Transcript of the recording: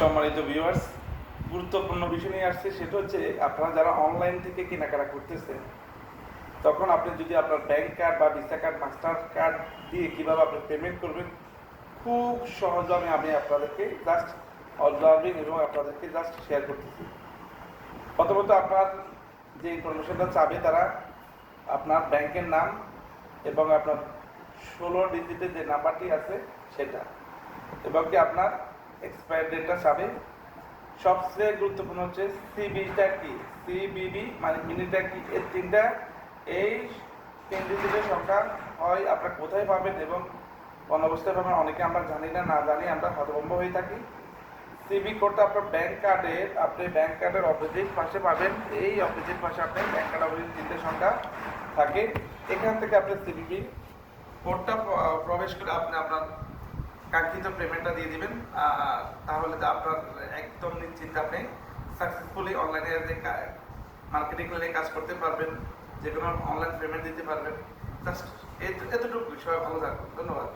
সম্মানিত ভিউয়ার্স গুরুত্বপূর্ণ বিষয় নিয়ে আসছে, সেটা হচ্ছে আপনারা যারা অনলাইন থেকে কেনাকাটা করতেছেন, তখন আপনি যদি আপনার ব্যাংক কার্ড বা ভিসা কার্ড মাস্টার কার্ড দিয়ে কীভাবে আপনি পেমেন্ট করবেন, খুব সহজভাবে আমি আপনাদেরকে জাস্ট অবজার্ভিং এবং আপনাদেরকে জাস্ট শেয়ার করতেছি। প্রথমত আপনার যে ইনফরমেশনটা চাবে, তারা আপনার ব্যাংকের নাম এবং আপনার ষোলো ডিজিটের যে নাম্বারটি আছে, সেটা এবং কি আপনার এক্সপায়ার ডেটটা চাবে সবচেয়ে গুরুত্বপূর্ণ হচ্ছে সিবিটা কি? সিবিবি মানে মিনিটা কি? এই তিনটা, এই তিন ডিজিটের সংখ্যা হয় আপনার কোথায় পাবেন এবং কোন অবস্থায় পাবেন অনেকে আমরা জানি না না জানি, আমরা হতভম্ব হয়ে থাকি। সিবি কোডটা আপনার ব্যাংক কার্ডের আপনি ব্যাংক কার্ডের অপোজিট পাশে পাবেন। এই অপোজিট পাশে আপনি ব্যাংক কার্ড অপোজিট তিনটে সংখ্যা থাকে। এখান থেকে আপনি সিবিবি কোডটা প্রবেশ করে আপনি আপনার কাঙ্ক্ষিত পেমেন্টটা দিয়ে দিবেন তাহলে তো আপনার একদম নিশ্চিন্ত আপনি সাকসেসফুলি অনলাইনে যে মার্কেটিং লাইনে কাজ করতে পারবেন যে কোনো অনলাইন পেমেন্ট দিতে পারবেন। জাস্ট এতটুকু সবাই ভালো থাকুন ধন্যবাদ।